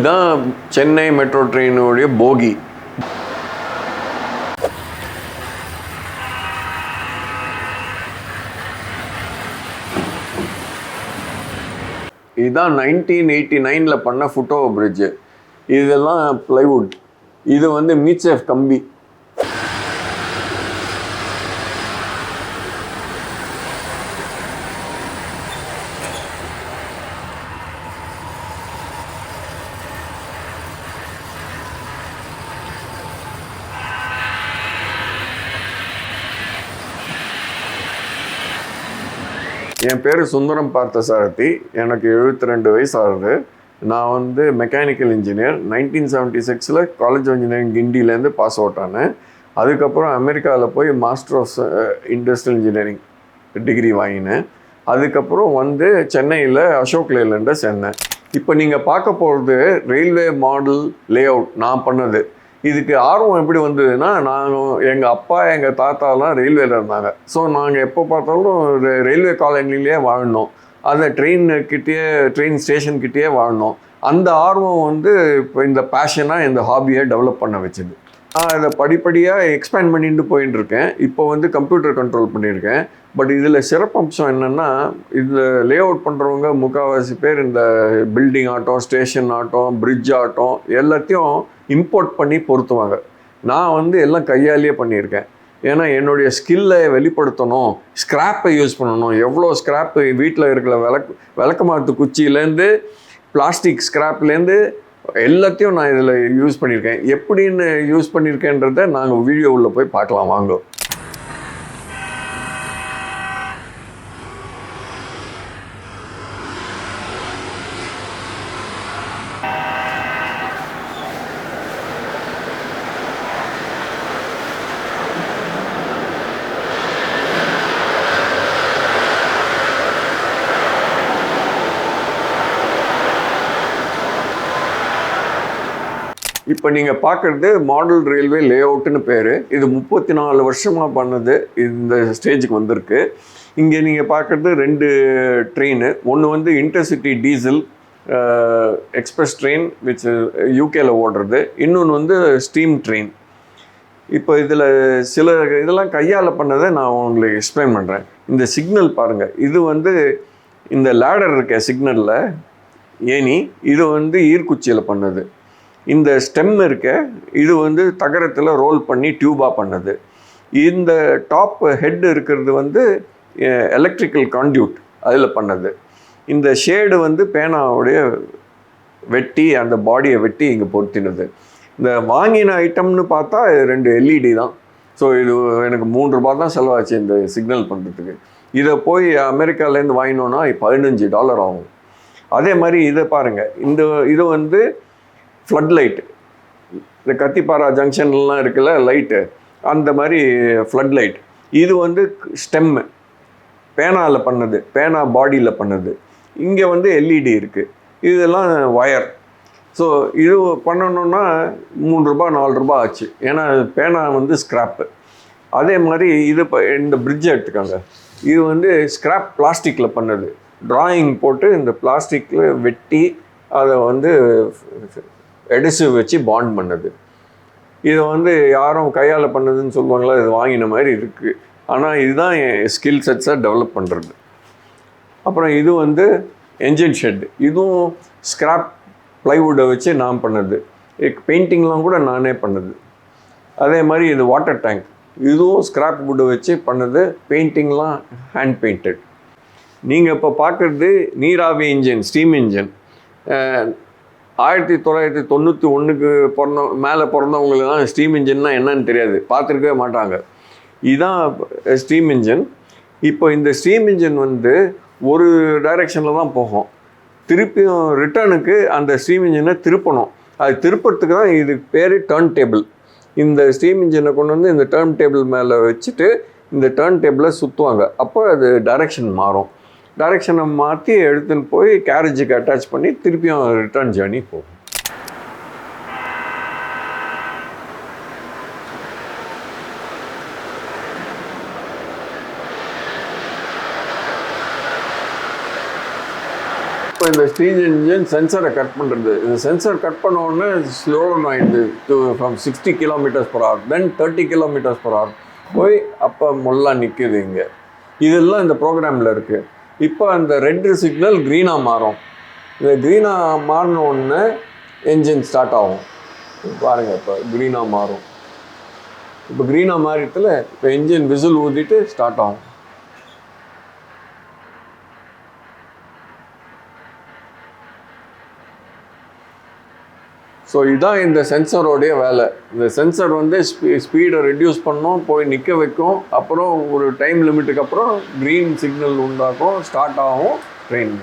இதுதான் சென்னை மெட்ரோ ட்ரெயினுடைய போகி. இதுதான் nineteen eighty நைனில் பண்ண ஃபுட்டோ பிரிட்ஜு இதெல்லாம் ப்ளைவுட் இது வந்து மீச்சேஃப் கம்பி. என் பேர் சுந்தரம் பார்த்தசாரதி. எனக்கு 72 ரெண்டு வயசு ஆகுது நான் வந்து மெக்கானிக்கல் இன்ஜினியர் நைன்டீன் செவன்ட்டி சிக்ஸில் காலேஜ் ஆஃப் இன்ஜினியரிங் கிண்டிலேருந்து பாஸ் அவுட் ஆனேன். அதுக்கப்புறம் அமெரிக்காவில் போய் master of industrial engineering degree வாங்கினேன். அதுக்கப்புறம் வந்து சென்னையில் அசோக் லேலண்டை சேர்ந்தேன். இப்போ நீங்கள் பார்க்க போகிறது ரயில்வே மாடல் லே அவுட் நான் பண்ணது. இதுக்கு ஆர்வம் எப்படி வந்ததுன்னா நாங்கள் எங்கள் அப்பா எங்கள் தாத்தாலாம் ரயில்வேல இருந்தாங்க. ஸோ நாங்கள் எப்போ பார்த்தாலும் ரெ- ரயில்வே காலனிலேயே வாழ்ந்தோம். அந்த ட்ரெயின் கிட்டேயே ட்ரெயின் ஸ்டேஷன் கிட்டேயே வாழ்ந்தோம். அந்த ஆர்வம் வந்து இப்போ இந்த பேஷனாக இந்த ஹாபியை டெவலப் பண்ண வச்சது. நான் படிப்படியாக எக்ஸ்பேண்ட் பண்ணிட்டு போயின்னு இருக்கேன் இப்போ வந்து கம்ப்யூட்டர் கண்ட்ரோல் பண்ணியிருக்கேன். பட் இதில் சிறப்பம்சம் என்னென்னா இதில் லே அவுட் பண்ணுறவங்க முக்கால்வாசி பேர் இந்த பில்டிங் ஆட்டம் ஸ்டேஷன் ஆட்டம் பிரிட்ஜ் ஆட்டம் எல்லாத்தையும் இம்போர்ட் பண்ணி பொருத்துவாங்க. நான் வந்து எல்லாம் கையாலேயே பண்ணியிருக்கேன். ஏன்னா என்னுடைய ஸ்கில்லை வெளிப்படுத்தணும் ஸ்க்ராப்பை யூஸ் பண்ணணும். எவ்வளோ ஸ்க்ராப்பு வீட்டில் இருக்கிற விளக்கு விளக்கமாத்து குச்சியிலேருந்து பிளாஸ்டிக் ஸ்க்ராப்லேருந்து எல்லாத்தையும் நான் இதில் யூஸ் பண்ணியிருக்கேன். எப்படின்னு யூஸ் பண்ணியிருக்கேன்றத நாங்கள் வீடியோவில் போய் பார்க்கலாம். வாங்க. இப்போ நீங்கள் பார்க்குறது மாடல் ரயில்வே லே அவுட்னு பேர். இது முப்பத்தி நாலு வருஷமாக பண்ணது இந்த ஸ்டேஜுக்கு வந்திருக்கு. இங்கே நீங்கள் பார்க்குறது ரெண்டு ட்ரெயின் ஒன்று வந்து intercity diesel express train which யூகேல ஓடுறது. இன்னொன்று வந்து ஸ்டீம் ட்ரெயின் இப்போ இதில் சில இதெல்லாம் கையால் பண்ணதை நான் உங்களுக்கு எக்ஸ்பிளைன் பண்ணுறேன் இந்த சிக்னல் பாருங்கள் இது வந்து இந்த லேடர் இருக்க சிக்னலில் ஏனி இது வந்து ஈர்க்குச்சியில் பண்ணது. இந்த ஸ்டெம் இருக்க இது வந்து தகரத்தில் ரோல் பண்ணி டியூபாக பண்ணது. இந்த டாப் ஹெட் இருக்கிறது வந்து எலக்ட்ரிக்கல் கான்டியூட் அதில் பண்ணது. இந்த ஷேடு வந்து பேனாவுடைய வெட்டி அந்த பாடியை வெட்டி இங்கே பொருத்தினது. இந்த வாங்கின ஐட்டம்னு பார்த்தா இது ரெண்டு எல்இடி தான். ஸோ இது எனக்கு மூன்று ரூபா தான் செலவாச்சு இந்த சிக்னல் பண்ணுறதுக்கு இதை போய் அமெரிக்காலேருந்து வாங்கினோன்னா பதினஞ்சு டாலர் ஆகும். அதே மாதிரி இதை பாருங்கள் இந்த இது வந்து ஃப்ளட் லைட் இந்த கத்திப்பாரா ஜங்ஷன்லாம் இருக்குல்ல லைட்டு அந்த மாதிரி ஃப்ளட் லைட் இது வந்து ஸ்டெம்மு பேனாவில் பண்ணது. பேனா பாடியில் பண்ணது. இங்கே வந்து எல்இடி இருக்குது இதெல்லாம் ஒயர் ஸோ இது பண்ணணுன்னா மூணு ரூபா நாலு ரூபாய் ஆச்சு. ஏன்னா பேனா வந்து ஸ்க்ராப்பு அதே மாதிரி இது இப்போ இந்த பிரிட்ஜை எடுத்துக்கோங்க. இது வந்து ஸ்க்ராப் பிளாஸ்டிக்கில் பண்ணது. ட்ராயிங் போட்டு இந்த பிளாஸ்டிக்கில் வெட்டி அதை வந்து எடிசிவ் வச்சு பாண்ட் பண்ணது. இதை வந்து யாரும் கையால் பண்ணதுன்னு சொல்லுவாங்களா இது வாங்கின மாதிரி இருக்குது ஆனால் இதுதான் என் ஸ்கில் செட்ஸை டெவலப் பண்ணுறது அப்புறம் இது வந்து என்ஜின் ஷெட் இதுவும் ஸ்க்ராப் ப்ளைவுட்டை வச்சு நான் பண்ணது. பெயிண்டிங்லாம் கூட நானே பண்ணது. அதே மாதிரி இது வாட்டர் டேங்க் இதுவும் ஸ்க்ராப் வுட்டை வச்சு பண்ணது பெயிண்டிங்லாம் ஹேண்ட் பெயிண்டட் நீங்கள் இப்போ பார்க்குறது நீராவி இன்ஜின் ஸ்டீம் இன்ஜின் ஆயிரத்தி தொள்ளாயிரத்தி தொண்ணூற்றி ஒன்றுக்கு பிறந்த மேலே பிறந்தவங்களுக்குலாம் ஸ்டீம் இன்ஜின்னா என்னன்னு தெரியாது. பார்த்துருக்கவே மாட்டாங்க. இதுதான் ஸ்டீம் இன்ஜின் இப்போ இந்த ஸ்டீம் இன்ஜின் வந்து ஒரு டைரெக்ஷனில் தான் போகும். திருப்பியும் ரிட்டர்னுக்கு அந்த ஸ்டீம் இன்ஜினை திருப்பணும். அது திருப்பறதுக்கு தான் இது பேர் டர்ன் டேபிள் இந்த ஸ்டீம் இன்ஜினை கொண்டு வந்து இந்த டர்ன் டேபிள் மேலே வச்சுட்டு இந்த டர்ன் டேபிளை சுற்றுவாங்க அப்போ அது டைரெக்ஷன் மாறும். டைரெக்ஷனை மாற்றி எடுத்துன்னு போய் கேரேஜுக்கு அட்டாச் பண்ணி திருப்பியும் ரிட்டர்ன் ஜேர்னி போகும். இப்போ இந்த ஸ்டீம் இன்ஜின் சென்சரை கட் பண்ணுறது இந்த சென்சர் கட் பண்ண உடனே ஸ்லோ ஆயிடுது. To from sixty kilometres per hour then thirty kilometres per hour போய் அப்போ முள்ளாக நிற்குது இங்கே. இதெல்லாம் இந்த ப்ரோக்ராமில் இருக்குது இப்போ அந்த ரெட் சிக்னல் க்ரீனாக மாறும். இந்த க்ரீனாக மாறின உடனே என்ஜின் ஸ்டார்ட் ஆகும். பாருங்கள் இப்போ க்ரீனாக மாறும். இப்போ க்ரீனாக மாறிட்டுல இப்போ என்ஜின் விசில் ஊதிட்டு ஸ்டார்ட் ஆகும். ஸோ இதுதான் இந்த சென்சரோடைய வேலை. இந்த சென்சர் வந்து ஸ்பீ ஸ்பீடை ரெடியூஸ் பண்ணும் போய் நிற்க வைக்கும். அப்புறம் ஒரு டைம் லிமிட்டுக்கு அப்புறம் க்ரீன் சிக்னல் உண்டாக்கும் ஸ்டார்ட் ஆகும் ட்ரெயின்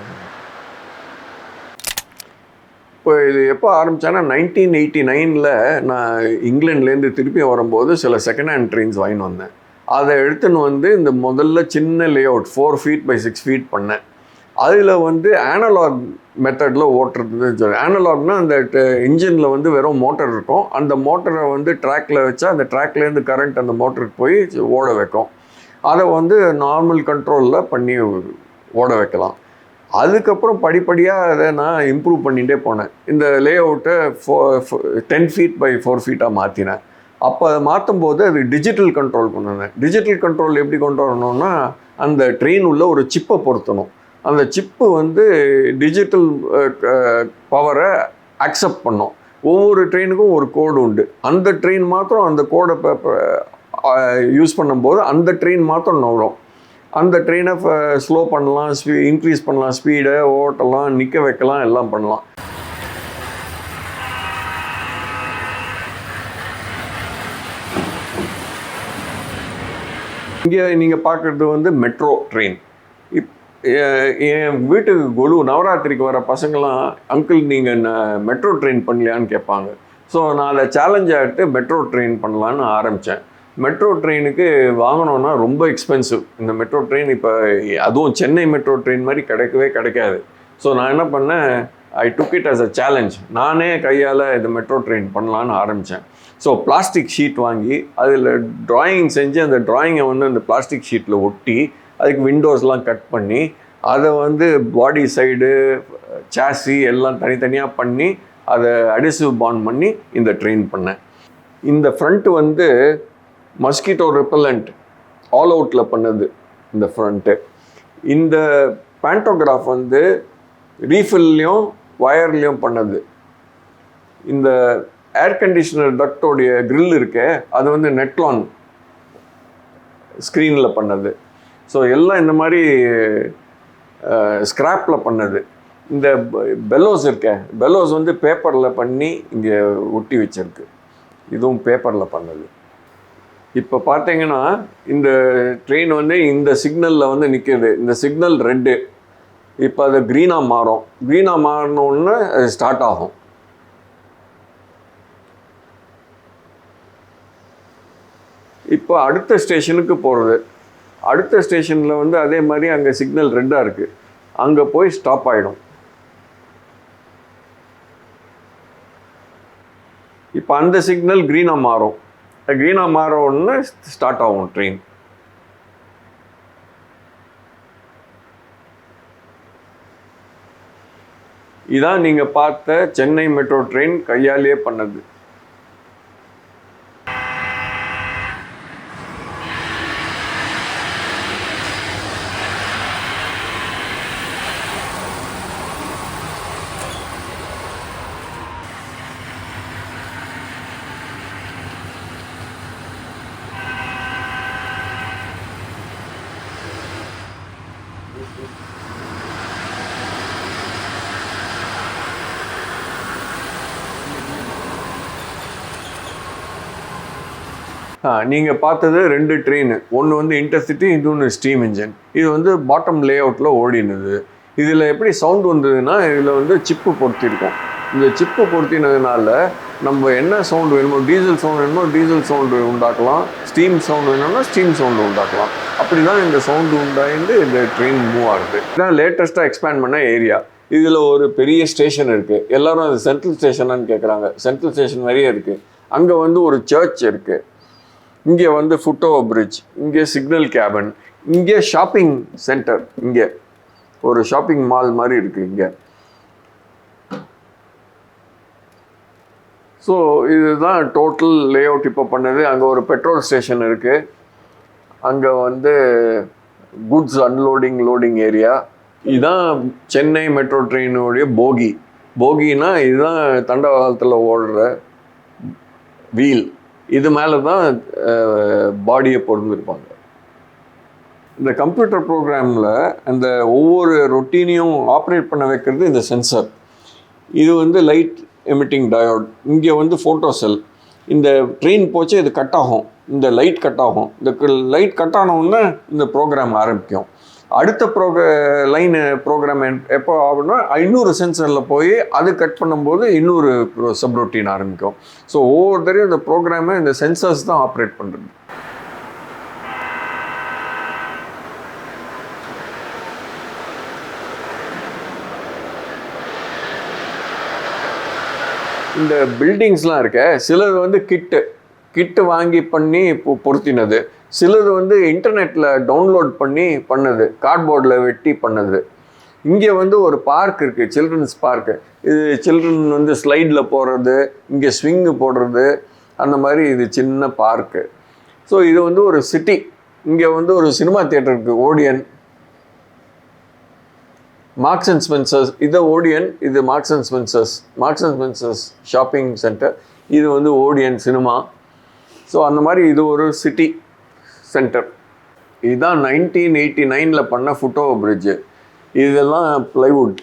இப்போ இது எப்போ ஆரம்பித்தேன்னா நைன்டீன் எயிட்டி நைனில் நான் இங்கிலாண்ட்லேருந்து திருப்பி வரும்போது சில செகண்ட் ஹேண்ட் ட்ரெயின்ஸ் வாங்கின்னு வந்தேன். அதை எடுத்துன்னு வந்து இந்த முதல்ல சின்ன layout four feet by six feet பண்ணேன். அதில் வந்து ஆனலாக் மெத்தடில் ஓட்டுறதுன்னு சொல்லி ஆனலாக்னா அந்த இன்ஜினில் வந்து வெறும் மோட்டர் இருக்கும். அந்த மோட்டரை வந்து ட்ராக்கில் வச்சா அந்த ட்ராக்லேருந்து கரண்ட் அந்த மோட்டருக்கு போய் ஓட வைக்கும். அதை வந்து நார்மல் கண்ட்ரோலில் பண்ணி ஓட வைக்கலாம். அதுக்கப்புறம் படிப்படியாக அதை நான் இம்ப்ரூவ் பண்ணிகிட்டே போனேன். இந்த லே அவுட்டை for ten feet by four ஃபீட்டாக மாற்றினேன் அப்போ அதை மாற்றும் போது அது டிஜிட்டல் கண்ட்ரோல் கொண்டு வந்தேன். டிஜிட்டல் கண்ட்ரோல் எப்படி கொண்டு வரணும்னா அந்த ட்ரெயின் உள்ள ஒரு சிப்பை பொருத்தணும். அந்த சிப்பு வந்து டிஜிட்டல் பவரை அக்செப்ட் பண்ணும். ஒவ்வொரு ட்ரெயினுக்கும் ஒரு கோடு உண்டு. அந்த ட்ரெயின் மாத்திரம் அந்த கோடை யூஸ் பண்ணும்போது அந்த ட்ரெயின் மாத்திரம் நவரும் அந்த ட்ரெயினை ஸ்லோ பண்ணலாம் ஸ்பீ இன்க்ரீஸ் பண்ணலாம் ஸ்பீடை ஓட்டலாம் நிற்க வைக்கலாம் எல்லாம் பண்ணலாம். இங்கே நீங்கள் பார்க்குறது வந்து மெட்ரோ ட்ரெயின் என் வீட்டுக்கு குழு நவராத்திரிக்கு வர பசங்களாம் அங்கிள் நீங்கள் மெட்ரோ ட்ரெயின் பண்ணலையான்னு கேட்பாங்க. ஸோ நான் அதை சேலஞ்சாக எடுத்து மெட்ரோ ட்ரெயின் பண்ணலான்னு ஆரம்பித்தேன் மெட்ரோ ட்ரெயினுக்கு வாங்கினோன்னா ரொம்ப எக்ஸ்பென்சிவ் இந்த மெட்ரோ ட்ரெயின் இப்போ அதுவும் சென்னை மெட்ரோ ட்ரெயின் மாதிரி கிடைக்கவே கிடைக்காது. ஸோ நான் என்ன பண்ணேன் I took it as a challenge நானே கையால் இந்த மெட்ரோ ட்ரெயின் பண்ணலான்னு ஆரம்பித்தேன் ஸோ பிளாஸ்டிக் ஷீட் வாங்கி அதில் ட்ராயிங் செஞ்சு அந்த ட்ராயிங்கை வந்து அந்த பிளாஸ்டிக் ஷீட்டில் ஒட்டி அதுக்கு விண்டோஸ்லாம் கட் பண்ணி அதை வந்து பாடி சைடு சாசி எல்லாம் தனித்தனியாக பண்ணி அதை அடிசிவ் பாண்ட் பண்ணி இந்த ட்ரெயின் பண்ணேன். இந்த ஃப்ரண்ட்டு வந்து மஸ்கிட்டோ ரிப்பலண்ட் ஆல் அவுட்டில் பண்ணது இந்த ஃப்ரண்ட்டு இந்த பேண்டோகிராஃப் வந்து ரீஃபில்லையும் வயர்லேயும் பண்ணது. இந்த ஏர் கண்டிஷனர் டக்டோடைய க்ரில் இருக்கே அது வந்து நெட்லான் ஸ்க்ரீனில் பண்ணது. ஸோ எல்லாம் இந்த மாதிரி ஸ்க்ராப்பில் பண்ணது. இந்த பெல்லோஸ் இருக்க பெல்லோஸ் வந்து பேப்பரில் பண்ணி இங்கே ஒட்டி வச்சிருக்கு. இதுவும் பேப்பரில் பண்ணது. இப்போ பார்த்தீங்கன்னா இந்த ட்ரெயின் வந்து இந்த சிக்னலில் வந்து நிற்கிது இந்த சிக்னல் ரெட்டு இப்போ அது க்ரீனாக மாறும். க்ரீனாக மாறினோடனே அது ஸ்டார்ட் ஆகும். இப்போ அடுத்த ஸ்டேஷனுக்கு போகிறது அடுத்த ஸ்டேஷனில் வந்து அதே மாதிரி அங்கே சிக்னல் ரெட்டாக இருக்குது அங்கே போய் ஸ்டாப் ஆகிடும் இப்போ அந்த சிக்னல் க்ரீனாக மாறும். க்ரீனாக மாற ஸ்டார்ட் ஆகும் ட்ரெயின் இதான் நீங்கள் பார்த்த சென்னை மெட்ரோ ட்ரெயின் கையாலேயே பண்ணது. நீங்கள் பார்த்தது ரெண்டு ட்ரெயின் ஒன்று வந்து இன்டர்சிட்டி இன்னொன்று ஸ்டீம் இன்ஜின் இது வந்து பாட்டம் லே அவுட்டில் ஓடினது. இதில் எப்படி சவுண்ட் வந்ததுன்னா இதில் வந்து சிப்பு பொருத்திருக்கோம். இந்த சிப்பு பொருத்தினதுனால நம்ம என்ன சவுண்ட் வேணுமோ டீசல் சவுண்ட் வேணுமோ டீசல் சவுண்டு உண்டாக்கலாம். ஸ்டீம் சவுண்ட் வேணும்னா ஸ்டீம் சவுண்டு உண்டாக்கலாம். அப்படி தான் இந்த சவுண்டு உண்டாயிருந்து இந்த ட்ரெயின் மூவ் ஆகுது. இதான் லேட்டஸ்ட்டாக எக்ஸ்பேண்ட் பண்ண ஏரியா இதில் ஒரு பெரிய ஸ்டேஷன் இருக்குது எல்லோரும் அது சென்ட்ரல் ஸ்டேஷனான்னு கேட்குறாங்க சென்ட்ரல் ஸ்டேஷன் மாதிரியே இருக்குது அங்கே வந்து ஒரு சர்ச் இருக்குது இங்கே வந்து ஃபுட் பிரிட்ஜ் இங்கே சிக்னல் கேபன் இங்கே ஷாப்பிங் சென்டர் இங்கே. ஒரு ஷாப்பிங் மால் மாதிரி இருக்குது இங்கே. ஸோ இதுதான் டோட்டல் லே அவுட் இப்போ பண்ணது. அங்கே ஒரு பெட்ரோல் ஸ்டேஷன் இருக்குது அங்கே வந்து குட்ஸ் அன்லோடிங் லோடிங் ஏரியா இதுதான் சென்னை மெட்ரோ ட்ரெயினுடைய போகி. போகினா இதுதான் தண்டவாளத்தில் ஓடுற வீல் இது மேலே தான் பாடியை பொருந்திருப்பாங்க. இந்த கம்ப்யூட்டர் ப்ரோக்ராமில் அந்த ஒவ்வொரு ரொட்டீனையும் ஆப்ரேட் பண்ண வைக்கிறது இந்த சென்சர். இது வந்து லைட் எமிட்டிங் டயோட். இங்கே வந்து ஃபோட்டோ செல். இந்த ட்ரெயின் போச்சு இது கட் ஆகும் இந்த லைட் கட் ஆகும் இந்த லைட் கட் ஆனவுடனே இந்த ப்ரோக்ராம் ஆரம்பிக்கும். அடுத்த ப்ரோக லைனு ப்ரோக்ராம் எப்போ ஆகும்னா இன்னொரு சென்சரில் போய் அது கட் பண்ணும்போது இன்னொரு சப் ரொட்டீன் ஆரம்பிக்கும். ஸோ ஒவ்வொருத்தரையும் இந்த ப்ரோக்ராமை இந்த சென்சர்ஸ் தான் ஆப்ரேட் பண்ணுறது இந்த பில்டிங்ஸ்லாம் இருக்க சிலது வந்து கிட்டு கிட்டு வாங்கி பண்ணி பொ- பொருத்தினது. சிலது வந்து இன்டர்நெட்டில் டவுன்லோட் பண்ணி பண்ணது கார்ட்போர்டில் வெட்டி பண்ணது. இங்கே வந்து ஒரு பார்க் இருக்குது சில்ட்ரன்ஸ் பார்க்கு இது சில்ட்ரன் வந்து ஸ்லைடில் போடுறது இங்கே ஸ்விங்கு போடுறது அந்த மாதிரி இது சின்ன பார்க்கு ஸோ இது வந்து ஒரு சிட்டி இங்கே வந்து ஒரு சினிமா தியேட்டர் இருக்குது ஓடியன் மார்க்ஸ் அண்ட் ஸ்பென்சர்ஸ் இது ஓடியன் இது Marks and Spencer's Marks and Spencer's shopping centre இது வந்து ஓடியன் சினிமா ஸோ அந்த மாதிரி இது ஒரு சிட்டி சென்டர் இதுதான் நைன்டீன் எயிட்டி நைனில் பண்ண ஃபுட்டோ பிரிட்ஜு இதெல்லாம் ப்ளைவுட்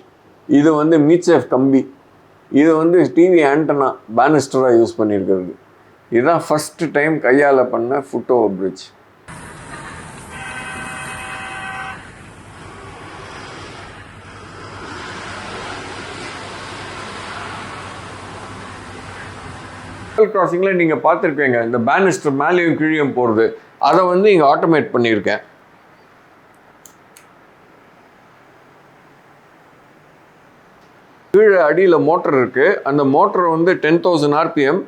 இது வந்து மீட்சேஃப் கம்பி. இது வந்து டிவி ஆண்டனா பேனிஸ்டராக யூஸ் பண்ணியிருக்கிறது. இதுதான் ஃபஸ்ட்டு டைம் கையால் பண்ண ஃபுட்டோ பிரிட்ஜ் கிராசிங்கில் நீங்கள் பார்த்துருப்பீங்க இந்த பேனிஸ்டர் மேலேயும் கீழேயும் போகிறது அதை வந்து இங்கே ஆட்டோமேட் பண்ணியிருக்கேன். கீழே அடியில் மோட்டர் இருக்குது அந்த மோட்டர் வந்து டென் தௌசண்ட் ஆர்பிஎம்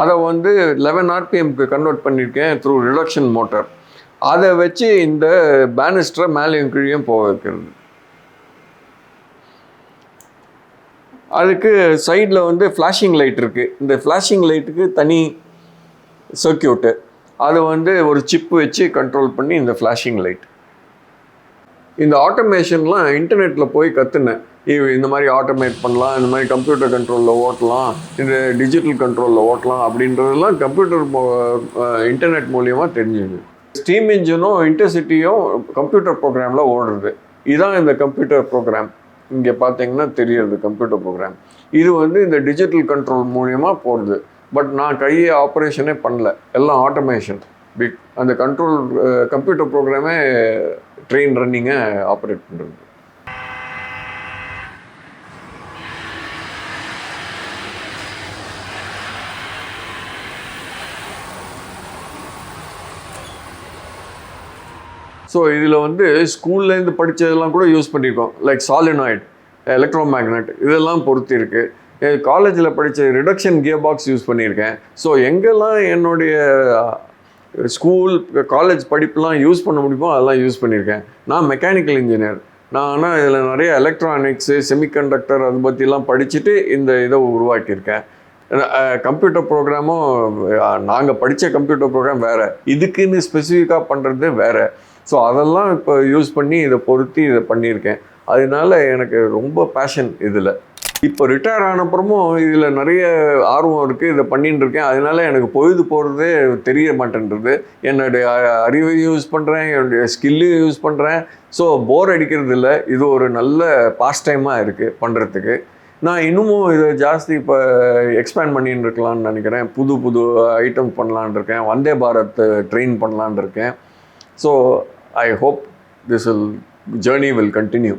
அதை வந்து லெவன் ஆர்பிஎம்க்கு கன்வெர்ட் பண்ணியிருக்கேன் த்ரூ ரிடக்ஷன் மோட்டர் அதை வச்சு இந்த பேனிஸ்டரை மேலேயும் கீழேயும் போக வைக்கிறது. அதுக்கு சைடில் வந்து ஃப்ளாஷிங் லைட் இருக்குது இந்த ஃப்ளாஷிங் லைட்டுக்கு தனி சர்க்கியூட்டு அது வந்து ஒரு சிப்பு வச்சு கண்ட்ரோல் பண்ணி இந்த ஃப்ளாஷிங் லைட் இந்த ஆட்டோமேஷன்லாம் இன்டர்நெட்டில் போய் கற்றுனேன் இந்த மாதிரி ஆட்டோமேட் பண்ணலாம் இந்த மாதிரி கம்ப்யூட்டர் கண்ட்ரோலில் ஓட்டலாம் இந்த டிஜிட்டல் கண்ட்ரோலில் ஓட்டலாம் அப்படின்றதெல்லாம் கம்ப்யூட்டர் இன்டர்நெட் மூலியமாக தெரிஞ்சுது. ஸ்டீம் இன்ஜினும் இன்டர்சிட்டியும் கம்ப்யூட்டர் ப்ரோக்ராமில் ஓடுறது இதுதான் இந்த கம்ப்யூட்டர் ப்ரோக்ராம் இங்கே பார்த்தீங்கன்னா தெரியுது கம்ப்யூட்டர் ப்ரோக்ராம் இது வந்து இந்த டிஜிட்டல் கண்ட்ரோல் மூலியமாக போகிறது பட் நான் கையை ஆப்ரேஷனே பண்ணல. எல்லாம் ஆட்டோமேஷன். பிக் அந்த கண்ட்ரோல் கம்ப்யூட்டர் ப்ரோக்ராமே ட்ரெயின் ரன்னிங்கை ஆப்ரேட் பண்ணுறது ஸோ இதில் வந்து ஸ்கூல்லேருந்து படித்ததெல்லாம் கூட யூஸ் பண்ணியிருக்கோம் லைக் சாலினாய்ட் எலக்ட்ரோ மேக்னெட் இதெல்லாம் இருக்குது காலேஜில் படித்த ரிடக்ஷன் கியர் பாக்ஸ் யூஸ் பண்ணியிருக்கேன். ஸோ எங்கெல்லாம் என்னுடைய ஸ்கூல் காலேஜ் படிப்புலாம் யூஸ் பண்ண முடியுமோ அதெல்லாம் யூஸ் பண்ணியிருக்கேன். நான் மெக்கானிக்கல் இன்ஜினியர் நான் ஆனால் இதில் நிறைய எலக்ட்ரானிக்ஸு செமிகண்டக்டர் அது பற்றிலாம் படிச்சுட்டு இந்த இதை உருவாக்கியிருக்கேன். கம்ப்யூட்டர் ப்ரோக்ராமும் நாங்கள் படித்த கம்ப்யூட்டர் ப்ரோக்ராம் வேறு. இதுக்குன்னு ஸ்பெசிஃபிக்காக பண்ணுறது வேறு. ஸோ அதெல்லாம் இப்போ யூஸ் பண்ணி இதை பொருத்தி இதை பண்ணியிருக்கேன். அதனால எனக்கு ரொம்ப பேஷன் இதில். இப்போ ரிட்டையர் ஆனப்புறமும் இதில் நிறைய ஆர்வம் இருக்குது இதை பண்ணிட்டு இருக்கேன். அதனால எனக்கு பொழுது போகிறதே தெரிய மாட்டேன்றது. என்னுடைய அறிவையும் யூஸ் பண்ணுறேன் என்னுடைய ஸ்கில்லையும் யூஸ் பண்ணுறேன் ஸோ போர் அடிக்கிறது இல்லை இது ஒரு நல்ல பாஸ்ட் டைமாக இருக்குது பண்ணுறதுக்கு நான் இன்னமும் இதை ஜாஸ்தி இப்போ எக்ஸ்பேண்ட் பண்ணின்னு இருக்கலாம்னு நினைக்கிறேன். புது புது ஐட்டம் பண்ணலான்னு இருக்கேன். வந்தே பாரத் ட்ரெயின் பண்ணலான்னு இருக்கேன். So I hope this will journey will continue